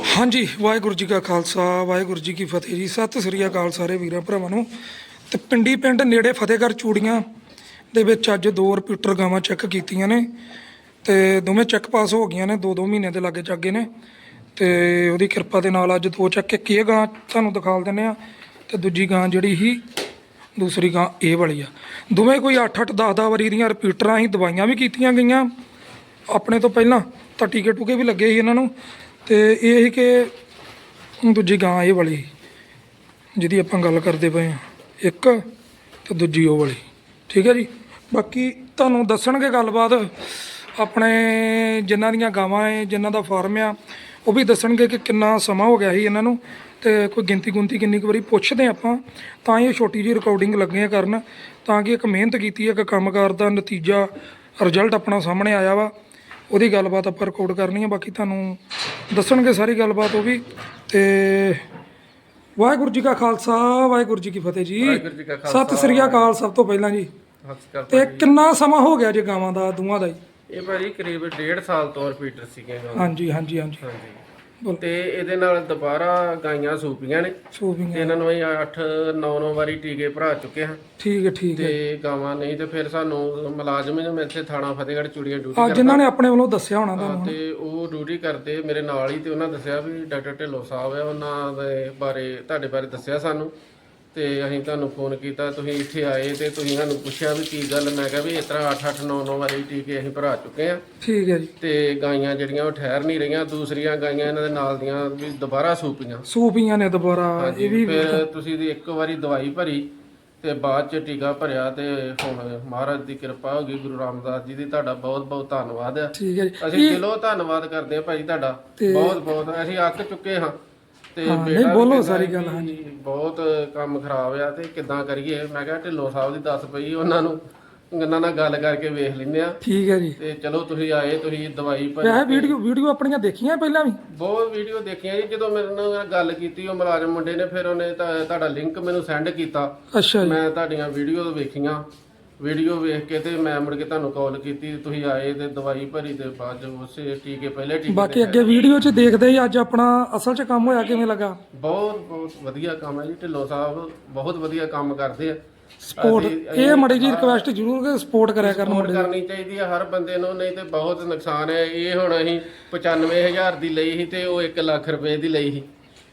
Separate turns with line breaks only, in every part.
ਹਾਂਜੀ, ਵਾਹਿਗੁਰੂ ਜੀ ਕਾ ਖਾਲਸਾ, ਵਾਹਿਗੁਰੂ ਜੀ ਕੀ ਫਤਿਹ ਜੀ। ਸਤਿ ਸ੍ਰੀ ਅਕਾਲ ਸਾਰੇ ਵੀਰਾਂ ਭਰਾਵਾਂ ਨੂੰ। ਤੇ ਪਿੰਡੀ ਪਿੰਡ ਨੇੜੇ ਫਤਿਹਗੜ੍ਹ ਚੂੜੀਆਂ ਦੇ ਵਿੱਚ ਅੱਜ ਦੋ ਰਿਪੀਟਰ ਗਾਵਾਂ ਚੈੱਕ ਕੀਤੀਆਂ ਨੇ। ਤੇ ਦੋਵੇਂ ਚੈੱਕ ਪਾਸ ਹੋ ਗਈਆਂ ਨੇ ਦੋ ਦੋ ਮਹੀਨੇ ਦੇ ਲਾਗੇ ਚੱਗੇ ਨੇ। ਤੇ ਉਹਦੀ ਕਿਰਪਾ ਦੇ ਨਾਲ ਅੱਜ ਦੋ ਚੈੱਕ ਇੱਕ ਇਹ ਗਾਂ ਤੁਹਾਨੂੰ ਦਿਖਾਲ ਦਿੰਨੇ ਆ ਤੇ ਦੂਜੀ ਗਾਂ ਜਿਹੜੀ ਹੀ ਦੂਸਰੀ ਗਾਂ ਇਹ ਵਾਲੀ ਆ। ਦੋਵੇਂ ਕੋਈ 8-8 10-10 ਵਾਰੀ ਦੀਆਂ ਰਿਪੀਟਰਾਂ ਹੀ ਦਵਾਈਆਂ ਵੀ ਕੀਤੀਆਂ ਗਈਆਂ। ਆਪਣੇ ਤੋਂ ਪਹਿਲਾਂ ਤਾਂ ਟੀਕੇ ਟੂਕੇ ਵੀ ਲੱਗੇ ਸੀ ਇਹਨਾਂ ਨੂੰ। ਤੇ ਇਹ ਸੀ ਕਿ ਦੂਜੀ ਗਾਂ ਇਹ ਵਾਲੀ, ਜਿਹਦੀ ਆਪਾਂ ਗੱਲ ਕਰਦੇ ਪਏ ਹਾਂ, ਇੱਕ ਤੇ ਦੂਜੀ ਉਹ ਵਾਲੀ। ਠੀਕ ਹੈ ਜੀ? ਬਾਕੀ ਤੁਹਾਨੂੰ ਦੱਸਣਗੇ ਗੱਲਬਾਤ, ਆਪਣੇ ਜਿਨ੍ਹਾਂ ਦੀਆਂ ਗਾਵਾਂ ਹੈ ਜਿਨ੍ਹਾਂ ਦਾ ਫਾਰਮ ਆ, ਉਹ ਵੀ ਦੱਸਣਗੇ ਕਿ ਕਿੰਨਾ ਸਮਾਂ ਹੋ ਗਿਆ ਸੀ ਇਹਨਾਂ ਨੂੰ, ਤੇ ਕੋਈ ਗਿਣਤੀ ਗੁੰਤੀ ਕਿੰਨੀ ਕੁ ਵਾਰੀ ਪੁੱਛਦੇ ਆਪਾਂ, ਤਾਂ ਹੀ ਇਹ ਛੋਟੀ ਜਿਹੀ ਰਿਕਾਰਡਿੰਗ ਲੱਗੇ ਆ ਕਰਨ, ਤਾਂ ਕਿ ਇੱਕ ਮਿਹਨਤ ਕੀਤੀ ਹੈ ਇੱਕ ਕੰਮਕਾਰ ਦਾ ਨਤੀਜਾ ਰਿਜ਼ਲਟ ਆਪਣਾ ਸਾਹਮਣੇ ਆਇਆ ਵਾ। ਉਹਦੀ ਗੱਲਬਾਤ ਆਪਾਂ ਰਿਕਾਰਡ ਕਰਨੀ ਹੈ ਬਾਕੀ ਤੁਹਾਨੂੰ ਦੱਸਣਗੇ ਸਾਰੀ ਗੱਲਬਾਤ ਉਹ ਵੀ। ਤੇ ਵਾਹਿਗੁਰੂ ਜੀ ਕਾ ਖਾਲਸਾ ਵਾਹਿਗੁਰੂ ਜੀ ਕੀ ਫਤਿਹ ਜੀ।
ਵਾਹਿਗੁਰੂ ਜੀ ਕਾ ਖਾਲਸਾ।
ਸਤਿ ਸ੍ਰੀ ਅਕਾਲ ਸਭ ਤੋਂ ਪਹਿਲਾਂ ਜੀ। ਤੇ ਕਿੰਨਾ ਸਮਾਂ ਹੋ ਗਿਆ ਜੀ ਗਾਵਾਂ ਦਾ ਦੋਵਾਂ ਦਾ ਜੀ?
ਇਹ ਭਾਜੀ ਕਰੀਬ 1.5 ਸਾਲ ਤੋਂ ਰਿਪੀਟਰ ਸੀਗੇ।
ਹਾਂਜੀ ਹਾਂਜੀ। ਹਾਂਜੀ।
ਤੇ ਇਹਦੇ ਨਾਲ ਦੁਬਾਰਾ ਗਾਈਆਂ ਸੂਪੀਆਂ ਨੇ।
ਸੂਬੀਆਂ
ਤੇ ਇਹਨਾਂ ਨੂੰ ਅਸੀਂ 8 9 9 ਵਾਰੀ ਟੀਕੇ ਭਰਾ ਚੁੱਕੇ ਹਾਂ।
ਠੀਕ ਹੈ ਠੀਕ ਹੈ।
ਤੇ ਗਾਵਾਂ ਨਹੀਂ ਤੇ ਫਿਰ ਸਾਨੂੰ ਮੁਲਾਜ਼ਮ ਨੇ ਇੱਥੇ ਥਾਣਾ ਫਤਿਹਗੜ੍ਹ ਚੂੜੀਆਂ ਡਿਊਟੀ
ਆ ਜਿਨ੍ਹਾਂ ਨੇ ਆਪਣੇ ਵੱਲੋਂ ਦੱਸਿਆ ਹੋਣਾ ਤੁਹਾਨੂੰ।
ਤੇ ਉਹ ਡਿਊਟੀ ਕਰਦੇ ਮੇਰੇ ਨਾਲ ਹੀ ਤੇ ਉਹਨਾਂ ਦੱਸਿਆ ਵੀ ਡਾਕਟਰ ਢਿੱਲੋਂ ਸਾਹਿਬ ਆ ਉਹਨਾਂ ਦੇ ਬਾਰੇ ਤੁਹਾਡੇ ਬਾਰੇ ਦੱਸਿਆ ਸਾਨੂੰ। ਤੇ ਅਸੀਂ ਤੁਹਾਨੂੰ ਫੋਨ ਕੀਤਾ ਤੁਸੀਂ ਇੱਥੇ ਆਏ ਤੇ ਤੁਸੀਂ ਸਾਨੂੰ ਪੁੱਛਿਆ ਵੀ ਕੀ ਗੱਲ? ਮੈਂ ਕਿਹਾ ਵੀ ਇਸ ਤਰ੍ਹਾਂ 8 8 9 9 ਵਾਰੀ ਟੀਕੇ ਅਸੀਂ ਭਰਾ ਚੁੱਕੇ ਆ
ਠੀਕ ਹੈ ਜੀ।
ਤੇ ਗਾਈਆਂ ਜਿਹੜੀਆਂ ਉਹ ਠਹਿਰ ਨਹੀਂ ਰਹੀਆਂ ਦੂਸਰੀਆਂ ਗਾਈਆਂ ਇਹਨਾਂ ਦੇ ਨਾਲ ਦੀਆਂ ਵੀ ਦੁਬਾਰਾ ਸੂਪੀਆਂ।
ਸੂਬੀਆਂ ਨੇ ਦੁਬਾਰਾ ਇਹ ਵੀ
ਫਿਰ ਤੁਸੀਂ ਦੀ ਇੱਕ ਵਾਰੀ ਦਵਾਈ ਭਰੀ ਤੇ ਬਾਅਦ ਚ ਟੀਕਾ ਭਰਿਆ ਤੇ ਹੁਣ ਮਹਾਰਾਜ ਦੀ ਕਿਰਪਾ ਹੋ ਗਈ ਗੁਰੂ ਰਾਮਦਾਸ ਜੀ ਦੀ ਤੁਹਾਡਾ ਬਹੁਤ ਬਹੁਤ ਧੰਨਵਾਦ ਆ
ਠੀਕ ਹੈ ਜੀ।
ਅਸੀਂ ਦਿਲੋਂ ਧੰਨਵਾਦ ਕਰਦੇ ਹਾਂ ਭਾਈ ਤੁਹਾਡਾ। ਬਹੁਤ ਬਹੁਤ ਅਸੀਂ ਅੱਕ ਚੁੱਕੇ ਹਾਂ। ਤੇ
ਹਾਂ, ਨਹੀਂ,
ਬੇਟਾ
ਬੋਲੋ ਸਾਰੀ ਗੱਲ,
ਵੀ ਬਹੁਤ ਕੰਮ ਖਰਾਬ ਆ ਤੇ ਕਿੱਦਾਂ ਕਰੀਏ? ਮੈਂ ਕਿਹਾ ਢਿੱਲੋਂ ਸਾਹਿਬ ਦੀ ਦੱਸ ਪਈ ਉਹਨਾਂ ਨੂੰ ਉਹਨਾਂ ਨਾਲ ਗੱਲ ਕਰਕੇ ਵੇਖ ਲੈਂਦੇ ਆ।
ਠੀਕ ਹੈ ਜੀ।
ਤੇ ਚਲੋ ਤੁਸੀਂ ਆਏ ਤੁਸੀਂ ਦਵਾਈ ਭਰੀ
ਵੈਸੇ ਵੀਡੀਓ ਵੀਡੀਓ ਆਪਣੀਆਂ ਦੇਖੀਆਂ ਪਹਿਲਾਂ ਵੀ?
ਬਹੁਤ ਵੀਡੀਓ ਦੇਖੀਆਂ ਜੀ। ਜਦੋਂ ਮੇਰੇ ਨਾਲ ਗੱਲ ਕੀਤੀ ਉਹ ਮੁਲਾਜ਼ਮ ਮੁੰਡੇ ਨੇ ਫਿਰ ਉਹਨੇ ਤਾਂ- ਤੁਹਾਡਾ ਲਿੰਕ ਮੈਨੂੰ ਸੈਂਡ ਕੀਤਾ।
ਅੱਛਾ ਜੀ।
ਮੈਂ ਤੁਹਾਡੀਆਂ ਵੀਡੀਓ ਵੇਖੀਆਂ। ਵੀਡੀਓ ਵੇਖ ਕੇ ਤੇ ਮੈਂ ਮੁੜ ਕੇ ਤੁਹਾਨੂੰ ਕਾਲ ਕੀਤੀ ਤੁਸੀਂ ਆਏ ਤੇ ਦਵਾਈ ਭਰੀ ਤੇ ਬਾਅਦ ਚ ਉਸੇ ਟੀਕੇ ਪਹਿਲੇ ਟੀਕੇ
ਬਾਕੀ ਅੱਗੇ ਵੀਡੀਓ 'ਚ ਦੇਖਦੇ ਹੀ ਅੱਜ ਆਪਣਾ ਅਸਲ 'ਚ ਕੰਮ ਹੋਇਆ ਕਿਵੇਂ ਲੱਗਾ?
ਬਹੁਤ ਬਹੁਤ ਵਧੀਆ ਕੰਮ ਹੈ ਜੀ ਢਿੱਲੋਂ ਸਾਹਿਬ ਬਹੁਤ ਵਧੀਆ ਕੰਮ ਕਰਦੇ ਆ।
ਸਪੋਰਟ ਇਹ ਮੜੀ ਜੀ ਰਿਕਵੈਸਟ ਜ਼ਰੂਰ ਕਿ ਸਪੋਰਟ ਕਰਿਆ ਕਰਨ
ਸਪੋਰਟ ਕਰਨੀ ਚਾਹੀਦੀ ਹੈ ਹਰ ਬੰਦੇ ਨੂੰ ਨਹੀਂ ਤੇ ਬਹੁਤ ਨੁਕਸਾਨ ਹੈ। ਇਹ ਹੁਣ ਅਸੀਂ 95000 ਦੀ ਲਈ ਸੀ ਤੇ ਉਹ 1 ਲੱਖ ਰੁਪਏ ਦੀ ਲਈ ਸੀ।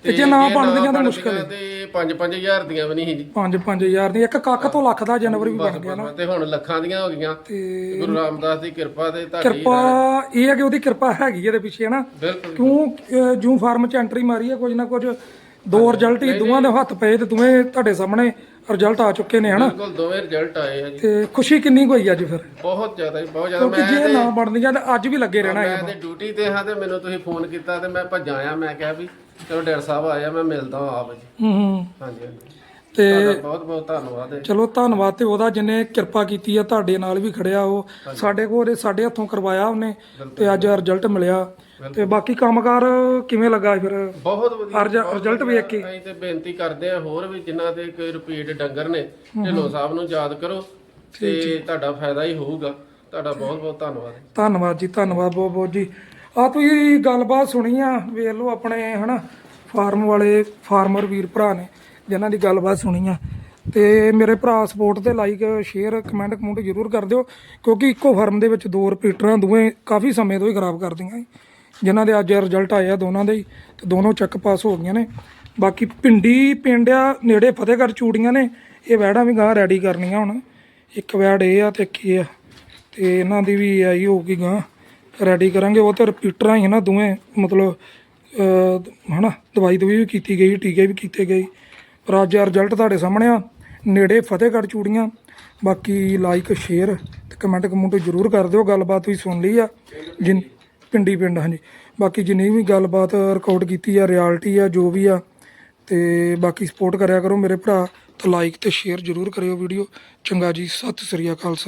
ਤੇ ਜੇ ਨਾ ਬਣਦੀਆਂ ਤਾਂ
ਬਣਦੀਆਂ ਤੇ 5-5000 ਦੀਆਂ ਵੀ ਨਹੀਂ ਸੀ। ਜੀ
5-5000 ਦੀ ਇੱਕ ਕੱਖ ਤੋਂ ਲੱਖ ਦਾ ਜਨਵਰੀ ਵੀ ਬਣ ਗਿਆ ਨਾ।
ਤੇ ਹੁਣ ਲੱਖਾਂ ਦੀਆਂ ਹੋ ਗਈਆਂ।
ਤੇ
ਗੁਰੂ ਰਾਮਦਾਸ ਦੀ ਕਿਰਪਾ ਤੇ ਤੁਹਾਡੀ
ਕਿਰਪਾ ਇਹ ਹੈ ਕਿ ਉਹਦੀ ਕਿਰਪਾ ਹੈਗੀ ਇਹਦੇ ਪਿੱਛੇ ਨਾ।
ਬਿਲਕੁਲ
ਕਿਉਂ ਜੂੰ ਫਾਰਮ 'ਚ ਐਂਟਰੀ ਮਾਰੀ ਹੈ ਕੁਝ ਨਾ ਕੁਝ ਦੋ ਰਿਜ਼ਲਟ ਹੀ ਦੋਵਾਂ ਦੇ ਹੱਥ ਪਏ ਤੇ ਦੋਵੇਂ ਤੁਹਾਡੇ ਸਾਹਮਣੇ ਰਿਜ਼ਲਟ ਆ ਚੁੱਕੇ ਨੇ ਹਨਾ?
ਬਿਲਕੁਲ ਦੋਵੇਂ ਰਿਜ਼ਲਟ ਆਏ ਆ ਜੀ।
ਤੇ ਖੁਸ਼ੀ ਕਿੰਨੀ ਕੁ ਹੋਈ ਅੱਜ ਫਿਰ?
ਬਹੁਤ ਜ਼ਿਆਦਾ ਜੀ ਬਹੁਤ ਜ਼ਿਆਦਾ।
ਕਿਉਂਕਿ ਜੇ ਨਾ ਬਣਦੀਆਂ ਤਾਂ ਅੱਜ ਵੀ ਲੱਗੇ ਰਹਿਣਾ
ਮੈਂ ਤੇ ਡਿਊਟੀ ਤੇ ਹਾਂ ਤੇ ਮੈਨੂੰ ਤੁਸੀਂ ਫੋਨ ਕੀਤਾ ਤੇ ਮੈਂ ਭੱਜ ਆਇਆ ਮੈਂ ਕਿਹਾ ਵੀ ਚਲੋ ਡਾਕਟਰ ਸਾਹਿਬ ਆਇਆ ਮੈਂ ਮਿਲਦਾ ਆਪ ਜੀ।
ਹੂੰ ਹੂੰ।
ਹਾਂਜੀ ਹਾਂਜੀ।
ਤੇ
ਬਹੁਤ ਬਹੁਤ ਧੰਨਵਾਦ ਹੈ।
ਚਲੋ ਧੰਨਵਾਦ ਤੇ ਉਹਦਾ ਜਿਹਨੇ ਕਿਰਪਾ ਕੀਤੀ ਆ ਤੁਹਾਡੇ ਨਾਲ ਵੀ ਖੜਿਆ ਉਹ। ਸਾਡੇ ਕੋਲ ਸਾਡੇ ਹੱਥੋਂ ਕਰਵਾਇਆ ਉਹਨੇ ਤੇ ਅੱਜ ਰਿਜ਼ਲਟ ਮਿਲਿਆ। ਤੇ ਬਾਕੀ ਕੰਮਕਾਰ ਕਿਵੇਂ ਲੱਗਾ ਫਿਰ?
ਬਹੁਤ ਵਧੀਆ
ਰਿਜ਼ਲਟ ਵੇਖ ਕੇ।
ਅਸੀਂ ਤੇ ਬੇਨਤੀ ਕਰਦੇ ਆ ਹੋਰ ਵੀ ਜਿਨ੍ਹਾਂ ਦੇ ਕੋਈ ਰਿਪੀਟ ਡੰਗਰ ਨੇ ਢਿੱਲੋਂ ਸਾਹਿਬ ਨੂੰ ਯਾਦ ਕਰੋ ਤੇ ਤੁਹਾਡਾ ਫਾਇਦਾ ਹੀ ਹੋਊਗਾ। ਤੁਹਾਡਾ ਬਹੁਤ ਬਹੁਤ ਧੰਨਵਾਦ
ਧੰਨਵਾਦ ਜੀ ਧੰਨਵਾਦ ਬਹੁਤ ਬਹੁਤ ਜੀ। ਆ ਤੁਸੀਂ ਗੱਲਬਾਤ ਸੁਣੀ ਆ ਵੇਖ ਲਓ ਆਪਣੇ ਹਨਾ ਫਾਰਮ ਵਾਲੇ ਫਾਰਮਰ ਵੀਰ ਭਰਾ ਨੇ। ਜਿਨ੍ਹਾਂ ਦੀ ਗੱਲਬਾਤ ਸੁਣੀ ਆ। ਤੇ ਮੇਰੇ ਭਰਾ ਸਪੋਰਟ ਤੇ ਲਾਈਕ ਸ਼ੇਅਰ ਕਮੈਂਟ ਕਮੈਂਟ ਜ਼ਰੂਰ ਕਰ ਦਿਓ। ਕਿਉਂਕਿ ਇੱਕੋ ਫਾਰਮ ਦੇ ਵਿੱਚ ਦੋ ਰਿਪੀਟਰਾਂ ਦੋਵੇਂ ਕਾਫੀ ਸਮੇਂ ਤੋਂ ਹੀ ਖਰਾਬ ਕਰਦੀਆਂ ਸੀ। ਜਿਨ੍ਹਾਂ ਦੇ ਅੱਜ ਰਿਜ਼ਲਟ ਆਏ ਆ ਦੋਨਾਂ ਦੇ ਹੀ ਤੇ ਦੋਨੋਂ ਚੱਕ ਪਾਸ ਹੋ ਗਈਆਂ ਨੇ। ਬਾਕੀ ਪਿੰਡੀ ਪਿੰਡ ਆ ਨੇੜੇ ਫਤਿਹਗੜ੍ਹ ਚੂੜੀਆਂ ਨੇ। ਇਹ ਵੈੜਾਂ ਵੀ ਗਾਂ ਰੈਡੀ ਕਰਨੀਆਂ ਹੁਣ। ਇੱਕ ਵੈੜ ਇਹ ਆ ਤੇ ਇੱਕ ਇਹ ਆ। ਤੇ ਇਹਨਾਂ ਦੀ ਵੀ ਆਈ ਹੋਊਗੀ ਗਾਂ ਰੈਡੀ ਕਰਾਂਗੇ। ਉਹ ਤੇ ਰਿਪੀਟਰਾਂ ਹੀ ਨਾ ਦੋਵੇਂ ਮਤਲਬ ਅਹ, ਹਨਾ ਦਵਾਈ ਦਵਾਈ ਵੀ ਕੀਤੀ ਗਈ ਟੀਕੇ ਵੀ ਕੀਤੇ ਗਏ। ਪਰ ਅੱਜ ਰਿਜ਼ਲਟ ਤੁਹਾਡੇ ਸਾਹਮਣੇ ਆ। ਨੇੜੇ ਫਤਿਹਗੜ੍ਹ ਚੂੜੀਆਂ। ਬਾਕੀ ਲਾਈਕ ਸ਼ੇਅਰ ਤੇ ਕਮੈਂਟ ਕਮੈਂਟ ਜ਼ਰੂਰ ਕਰ ਦਿਓ। ਗੱਲਬਾਤ ਵੀ ਸੁਣ ਲਈ ਆ। ਜਿਨ ਪਿੰਡੀ ਪਿੰਡ, ਹਾਂਜੀ। ਬਾਕੀ ਜਿੰਨੀ ਵੀ ਗੱਲਬਾਤ ਰਿਕਾਰਡ ਕੀਤੀ ਆ ਰਿਐਲਿਟੀ ਆ, ਜੋ ਵੀ ਆ, ਤੇ ਬਾਕੀ ਸਪੋਰਟ ਕਰਿਆ ਕਰੋ ਮੇਰੇ ਭਰਾ। ਤਾਂ ਲਾਈਕ ਤੇ ਸ਼ੇਅਰ ਜ਼ਰੂਰ ਕਰਿਓ ਵੀਡੀਓ। ਚੰਗਾ ਜੀ, ਸਤਿ ਸ੍ਰੀ ਅਕਾਲ ਸਾ